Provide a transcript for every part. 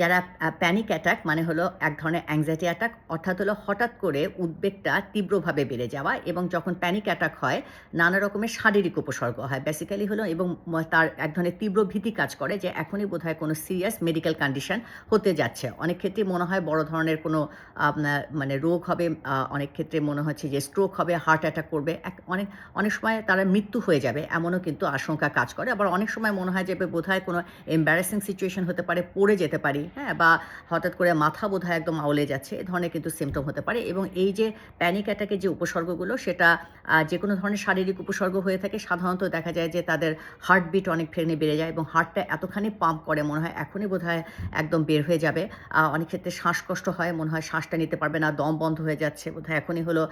যারা panic attack মানে হলো এক ধরনের অ্যাংজাইটি অ্যাটাক অর্থাৎ হলো হঠাৎ করে উদ্বেগটা তীব্রভাবে বেড়ে যাওয়া এবং যখন প্যানিক অ্যাটাক হয়, নানা রকমের শারীরিক উপসর্গ হয়। বেসিক্যালি হলো এবং তার এক ধরনের তীব্র ভীতি কাজ করে যে এখনই বোধহয় কোনো সিরিয়াস মেডিকেল কন্ডিশন হতে যাচ্ছে। অনেক ক্ষেত্রে মনে হয় বড় ধরনের কোনো মানে রোগ হবে অনেক ক্ষেত্রে মনে হচ্ছে যে স্ট্রোক হবে হার্ট অ্যাটাক করবে। এক, অনেক অনেক সময় তারা মৃত্যু হয়ে যাবে, এমনও কিন্তু আশঙ্কা কাজ করে। আবার অনেক সময় মনে হয় যে বোধহয় কোনো এম্বারাসিং সিচুয়েশন হতে পারে, পড়ে যেতে পারি হ্যাঁ? বা হঠাৎ করে মাথা বোধহয় একদম আউলে যাচ্ছে, এ ধরনের কিন্তু সিমটম হতে পারে। এবং এই যে প্যানিক অ্যাটাকের যে উপসর্গগুলো, সেটা যে কোনো ধরনের শারীরিক উপসর্গ হয়ে থাকে, সাধারণত দেখা যায় যে তাদের হার্টবিট অনেক ফেরনে বেড়ে যায় এবং হার্টটা এতখানি পাম্প করে, মনে হয় এখনই বোধহয় একদম বের হয়ে যাবে। অনেক ক্ষেত্রে শ্বাসকষ্ট হয়, মনে হয় শ্বাসটা নিতে পারবে না, দম বন্ধ হয়ে যাচ্ছে, বোধহয় এখনই হলো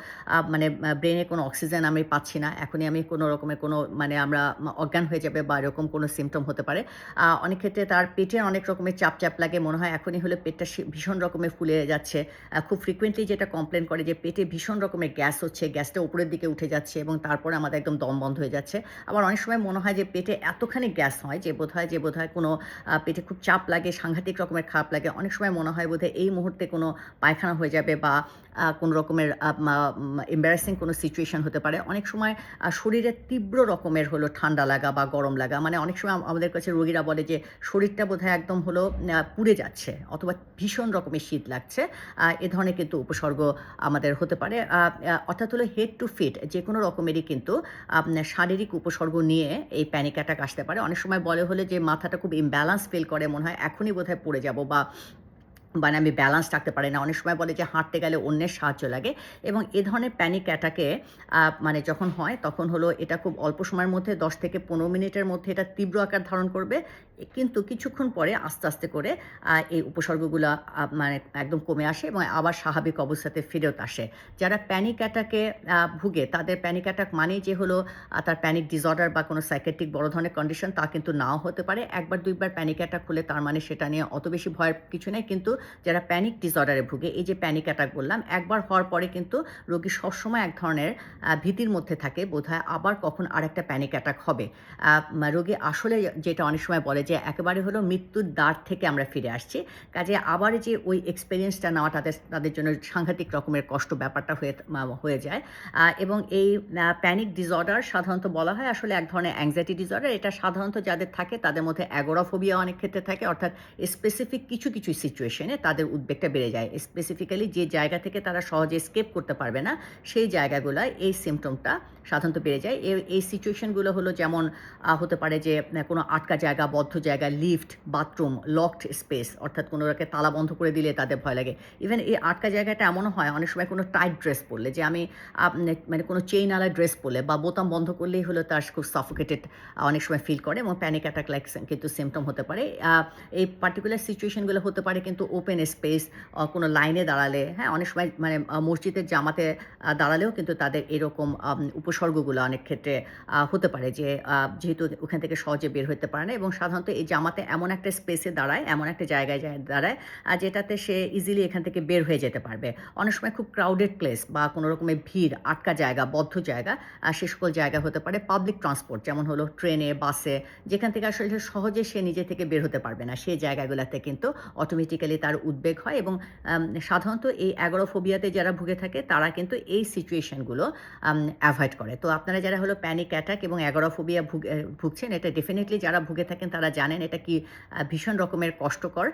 মানে ব্রেনে কোনো অক্সিজেন আমি পাচ্ছি না, এখনই আমি কোনো রকমের কোনো মানে আমরা, অজ্ঞান হয়ে যাবে বা এরকম কোনো সিমটম হতে পারে। অনেক ক্ষেত্রে তার পেটে অনেক রকমের চাপ চাপ লাগে, মনে হয় এখনই হলে পেটটা ভীষণ রকমের ফুলে যাচ্ছে। খুব ফ্রিকুয়েন্টলি যেটা কমপ্লেন করে যে পেটে ভীষণ রকমের গ্যাস হচ্ছে গ্যাসটা উপরের দিকে উঠে যাচ্ছে এবং তারপরে আমাদের একদম দম বন্ধ হয়ে যাচ্ছে। আবার অনেক সময় মনে হয় যে পেটে এতখানি গ্যাস হয় যে বোধ হয় যে বোধ হয় কোনো পেটে খুব চাপ লাগে, সাংঘাতিক রকমের খারাপ লাগে, অনেক সময় মনে হয় বোধহয় এই মুহূর্তে কোনো পায়খানা হয়ে যাবে বা কোনো রকমের এম্বারাসিং কোনো সিচুয়েশন হতে পারে। অনেক সময় শরীরে তীব্র রকমের হলো ঠান্ডা লাগা বা গরম লাগা। মানে অনেক সময় আমাদের কাছে রোগীরা বলে যে, শরীরটা বোধহয় একদম হলো পুড়ে যাচ্ছে অথবা ভীষণ রকমের শীত লাগছে। এ ধরনের কিন্তু উপসর্গ আমাদের হতে পারে। অর্থাৎ হলো হেড টু ফিট যে কোনো রকমেরই কিন্তু শারীরিক উপসর্গ নিয়ে এই প্যানিক অ্যাটাক আসতে পারে। অনেক সময় বলে হলে যে, মাথাটা খুব ইমব্যালেন্স ফিল করে, মনে হয় এখনই বোধহয় পড়ে যাব বা মানে আমি ব্যালেন্স রাখতে পারি না। অনেক সময় বলে যে হাঁটতে গেলে অন্যের সাহায্য লাগে এবং এ ধরনের প্যানিক অ্যাটাকে মানে যখন হয় তখন হলো এটা খুব অল্প সময়ের মধ্যে দশ থেকে পনেরো মিনিটের মধ্যে এটা তীব্র আকার ধারণ করবে। কিন্তু কিছুক্ষণ পরে আস্তে আস্তে করে এই উপসর্গগুলো মানে একদম কমে আসে এবং আবার স্বাভাবিক অবস্থাতে ফেরত আসে। যারা প্যানিক অ্যাটাকে ভুগে তাদের প্যানিক অ্যাটাক মানেই যে হলো তার প্যানিক ডিসঅর্ডার বা কোনো সাইকেট্রিক বড় ধরনের কন্ডিশন তা কিন্তু নাও হতে পারে। একবার দুইবার প্যানিক অ্যাটাক হলে তার মানে সেটা নিয়ে অত বেশি ভয়ের কিছু নেই। কিন্তু যারা প্যানিক ডিসঅর্ডারে ভুগে, এই যে প্যানিক অ্যাটাক বললাম, একবার হওয়ার পরে কিন্তু রোগী সবসময় এক ধরনের ভীতির মধ্যে থাকে, বোধহয় আবার কখন আরেকটা প্যানিক অ্যাটাক হবে। রোগী আসলে যেটা অনেক সময় বলে যে একেবারে হলো মৃত্যুর দ্বার থেকে আমরা ফিরে আসছি। কাজে আবার যে ওই এক্সপিরিয়েন্সটা নেওয়া তাদের তাদের জন্য সাংঘাতিক রকমের কষ্ট ব্যাপারটা হয়ে হয়ে যায়। এবং এই প্যানিক ডিসঅর্ডার সাধারণত বলা হয় আসলে এক ধরনের অ্যাংজাইটি ডিসঅর্ডার এটা সাধারণত যাদের থাকে তাদের মধ্যে অ্যাগোরাফোবিয়া অনেক ক্ষেত্রে থাকে, অর্থাৎ স্পেসিফিক কিছু কিছু সিচুয়েশনে তাদের উদ্বেগটা বেড়ে যায়। স্পেসিফিক্যালি যে জায়গা থেকে তারা সহজে স্কেপ করতে পারবে না, সেই জায়গাগুলোয় এই সিমটমটা সাধারণত বেড়ে যায়। এই সিচুয়েশনগুলো হলো যেমন হতে পারে যে কোনো আটকা জায়গা, বদ্ধ জায়গা লিফট বাথরুম লকড স্পেস অর্থাৎ কোনো রকে তালা বন্ধ করে দিলে তাদের ভয় লাগে। ইভেন এই আটকা জায়গাটা এমনও হয়, অনেক সময় কোনো টাইট ড্রেস পরলে, যে আমি মানে কোনো চেইন আলা ড্রেস পরলে বা বোতাম বন্ধ করলেই হলো তার খুব সাফোকেটেড অনেক সময় ফিল করে এবং প্যানিক অ্যাটাক লাইক কিন্তু সিমটম হতে পারে। এই পার্টিকুলার সিচুয়েশনগুলো হতে পারে কিন্তু ওপেন স্পেস কোনো লাইনে দাঁড়ালে হ্যাঁ অনেক সময় মানে মসজিদের জামাতে দাঁড়ালেও কিন্তু তাদের এরকম উপসর্গগুলো অনেক ক্ষেত্রে হতে পারে যে যেহেতু ওখান থেকে সহজে বের হতে পারে না এবং সাধারণত এই জামাতে এমন একটা স্পেসে দাঁড়ায়, এমন একটা জায়গায় দাঁড়ায় যেটাতে সে ইজিলি এখান থেকে বের হয়ে যেতে পারবে। অনেক সময় খুব ক্রাউডেড প্লেস বা কোনো রকমের ভিড়, আটকা জায়গা, বদ্ধ জায়গা সে সকল জায়গা হতে পারে পাবলিক ট্রান্সপোর্ট যেমন হলো ট্রেনে বাসে যেখান থেকে আসলে সহজে সে নিজে থেকে বের হতে পারবে না। সেই জায়গাগুলোতে কিন্তু অটোমেটিক্যালি তার উদ্বেগ হয় এবং সাধারণত এই অ্যাগোরোফোবিয়াতে যারা ভুগে থাকে তারা কিন্তু এই সিচুয়েশনগুলো অ্যাভয়েড করে। তো আপনারা যারা হলো প্যানিক অ্যাটাক এবং অ্যাগোরোফোবিয়া ভুগছেন, এটা ডেফিনেটলি যারা ভুগে থাকেন তারা জানেন এটা কি ভীষণ রকমের কষ্টকর।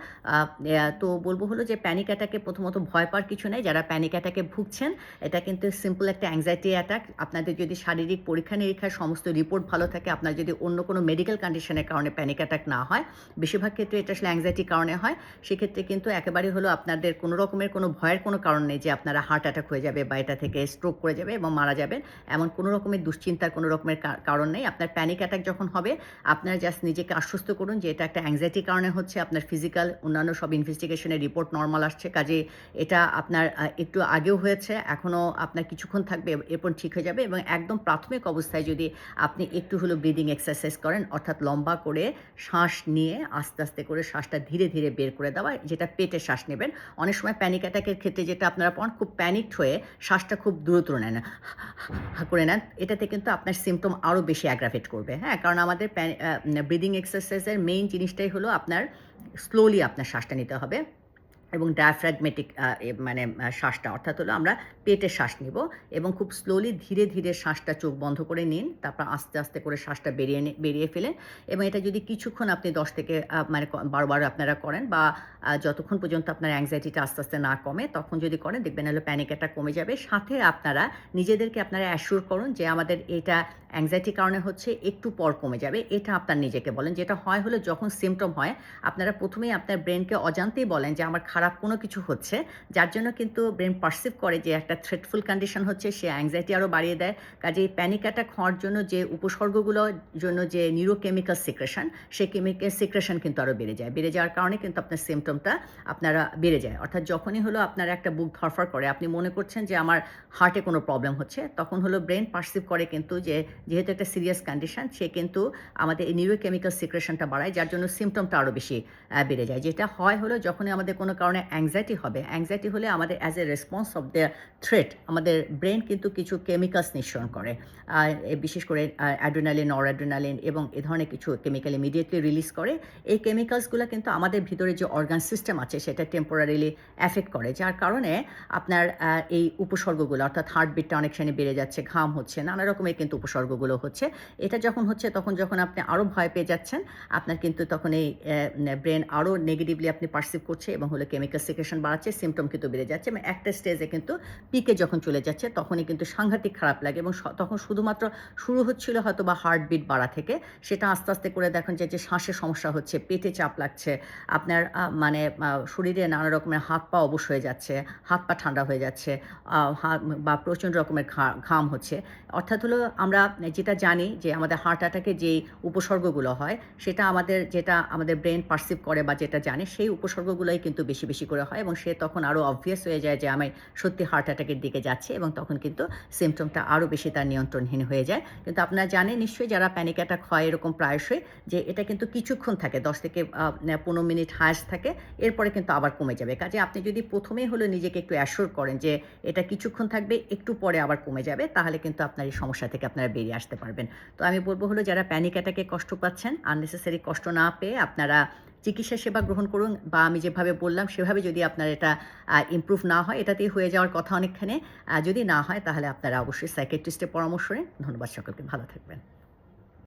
তো বলব হলো যে প্যানিক অ্যাটাকে প্রথমত ভয় পাওয়ার কিছু নেই। যারা প্যানিক অ্যাটাকে ভুগছেন, এটা কিন্তু সিম্পল একটা অ্যাংজাইটি অ্যাটাক আপনাদের যদি শারীরিক পরীক্ষা নিরীক্ষার সমস্ত রিপোর্ট ভালো থাকে, আপনার যদি অন্য কোনো মেডিকেল কন্ডিশনের কারণে প্যানিক অ্যাটাক না হয়, বেশিরভাগ ক্ষেত্রে এটা আসলে অ্যাংজাইটির কারণে হয়। সেক্ষেত্রে কিন্তু একেবারে হলো আপনাদের কোনো রকমের কোনো ভয়ের কোনো কারণ নেই যে আপনারা হার্ট অ্যাটাক হয়ে যাবে বা এটা থেকে স্ট্রোক করে যাবে এবং মারা যাবেন। এমন কোনো রকমের দুশ্চিন্তার কোনো রকমের কারণ নেই। আপনার প্যানিক অ্যাটাক যখন হবে, আপনারা জাস্ট নিজেকে আশ্বস্ত করুন যে এটা একটা অ্যাংজাইটির কারণে হচ্ছে, আপনার ফিজিক্যাল অন্যান্য সব ইনভেস্টিগেশনের রিপোর্ট নর্মাল আসছে। কাজে এটা আপনার একটু আগেও হয়েছে, এখনও আপনার কিছুক্ষণ থাকবে, এরপর ঠিক হয়ে যাবে এবং একদম প্রাথমিক অবস্থায় যদি আপনি একটু হলো ব্রিদিং এক্সারসাইজ করেন, অর্থাৎ লম্বা করে শ্বাস নিয়ে আস্তে আস্তে করে শ্বাসটা ধীরে ধীরে বের করে দেওয়া, যেটা পেটে শ্বাস নেবেন। অনেক সময় প্যানিক অ্যাটাকের ক্ষেত্রে যেটা আপনারা পান, খুব প্যানিকড হয়ে শ্বাসটা খুব দ্রুত নেন। করে নেন। এটাতে কিন্তু আপনার সিমটম আরও বেশি অ্যাগ্রাভেট করবে হ্যাঁ? কারণ আমাদের ব্রিদিং এক্সারসাইজের মেইন জিনিসটাই হলো আপনার স্লোলি আপনার শ্বাসটা নিতে হবে। এবং ডায়াফ্র্যাগমেটিক মানে শ্বাসটা, অর্থাৎ হলো আমরা পেটে শ্বাস নিব এবং খুব স্লোলি ধীরে ধীরে শ্বাসটা চোখ বন্ধ করে নিন, তারপর আস্তে আস্তে করে শ্বাসটা বেরিয়ে বেরিয়ে ফেলেন এবং এটা যদি কিছুক্ষণ আপনি দশ থেকে মানে বারবার আপনারা করেন বা যতক্ষণ পর্যন্ত আপনার অ্যাংজাইটিটা আস্তে আস্তে না কমে, তখন যদি করেন দেখবেন হলো প্যানিক অ্যাটাক কমে যাবে। সাথে আপনারা নিজেদেরকে আপনারা অ্যাসিওর করুন যে আমাদের এটা অ্যাংজাইটির কারণে হচ্ছে একটু পর কমে যাবে। এটা আপনার নিজেকে বলেন। যেটা হয় হলো যখন সিমটম হয়, আপনারা প্রথমেই আপনার ব্রেনকে অজান্তেই বলেন যে, আমার খারাপ কোনো কিছু হচ্ছে। যার জন্য কিন্তু ব্রেন পারসিভ করে যে, একটা থ্রেটফুল কন্ডিশন হচ্ছে, সে অ্যাংজাইটি আরও বাড়িয়ে দেয়। কাজেই প্যানিক অ্যাটাক হওয়ার জন্য যে উপসর্গগুলোর জন্য যে নিউরোকেমিক্যাল সিক্রেশন সেই কেমিক্যাল সিক্রেশন কিন্তু আরও বেড়ে যায়। বেড়ে যাওয়ার কারণে কিন্তু আপনার সিমটমটা আপনারা বেড়ে যায়। অর্থাৎ যখনই হলো আপনার একটা বুক ধরফর করে, আপনি মনে করছেন যে, আমার হার্টে কোনো প্রবলেম হচ্ছে, তখন হলো ব্রেন পারসিভ করে কিন্তু যে যেহেতু একটা সিরিয়াস কন্ডিশন সে কিন্তু আমাদের এই নিউরোকেমিক্যাল সিক্রেশনটা বাড়ায়, যার জন্য সিমটমটা আরও বেশি বেড়ে যায়। যেটা হয় হলো যখনই আমাদের কোনো কারণে অ্যাংজাইটি হবে অ্যাংজাইটি হলে আমাদের as a response of the threat আমাদের ব্রেন কিন্তু কিছু কেমিক্যালস নিঃসরণ করে। বিশেষ করে অ্যাড্রিনালিন নর অ্যাড্রিনালিন এবং এ ধরনের কিছু কেমিক্যাল ইমিডিয়েটলি রিলিজ করে। এই কেমিক্যালসগুলো কিন্তু আমাদের ভিতরে যে অর্গান সিস্টেম আছে, সেটা টেম্পোরারিলি অ্যাফেক্ট করে, যার কারণে আপনার এই উপসর্গগুলো, অর্থাৎ হার্টবিটটা অনেকখানি বেড়ে যাচ্ছে, ঘাম হচ্ছে, নানা রকমের কিন্তু উপসর্গগুলো হচ্ছে। এটা যখন হচ্ছে তখন যখন আপনি আরও ভয় পেয়ে যাচ্ছেন, আপনার কিন্তু তখন এই ব্রেন আরও নেগেটিভলি আপনি পারসিভ করছে এবং হলো কেমিক্যাল সিক্রেশন বাড়াচ্ছে সিমটম কিন্তু বেড়ে যাচ্ছে এবং একটা স্টেজে কিন্তু পিকে যখন চলে যাচ্ছে তখনই কিন্তু সাংঘাতিক খারাপ লাগে এবং তখন শুধুমাত্র শুরু হচ্ছিল হয়তো বা হার্টবিট বাড়া থেকে। সেটা আস্তে আস্তে করে দেখেন যে শ্বাসের সমস্যা হচ্ছে, পেটে চাপ লাগছে, আপনার মানে শরীরে নানা রকমের হাত পা অবশ হয়ে যাচ্ছে, হাত পা ঠান্ডা হয়ে যাচ্ছে বা প্রচণ্ড রকমের ঘাম হচ্ছে। অর্থাৎ হলো আমরা যেটা জানি যে আমাদের হার্ট অ্যাটাকে যেই উপসর্গগুলো হয়, সেটা আমাদের, যেটা আমাদের ব্রেন পারসিভ করে বা যেটা জানে, সেই উপসর্গগুলোই কিন্তু বেশি বেশি করে হয় এবং সে তখন আরও অবভিয়াস হয়ে যায় যে আমি সত্যি হার্ট অ্যাটাকের দিকে যাচ্ছে এবং তখন কিন্তু সিমটমটা আরও বেশি তার নিয়ন্ত্রণহীন হয়ে যায়। কিন্তু আপনারা জানেন নিশ্চয়ই যারা প্যানিক অ্যাটাক হয় এরকম প্রায়শই যে এটা কিন্তু কিছুক্ষণ থাকে, দশ থেকে পনেরো মিনিট হাস থাকে, এরপরে কিন্তু আবার কমে যাবে। কাজে আপনি যদি প্রথমেই হলো নিজেকে একটু অ্যাসোর করেন যে এটা কিছুক্ষণ থাকবে, একটু পরে আবার কমে যাবে, তাহলে কিন্তু আপনার এই সমস্যা থেকে আপনারা বেরিয়ে আসতে পারবেন। তো আমি বলব হলো, যারা প্যানিক অ্যাটাকে কষ্ট পাচ্ছেন আননেসেসারি কষ্ট না পেয়ে আপনারা চিকিৎসা সেবা গ্রহণ করুন বা আমি যেভাবে বললাম, সেভাবে যদি আপনার এটা ইম্প্রুভ না হয়, এটাতেই হয়ে যাওয়ার কথা অনেকখানে। যদি না হয়, তাহলে আপনারা অবশ্যই সাইকেট্রিস্টের পরামর্শ ধন্যবাদ সকলকে, ভালো থাকবেন।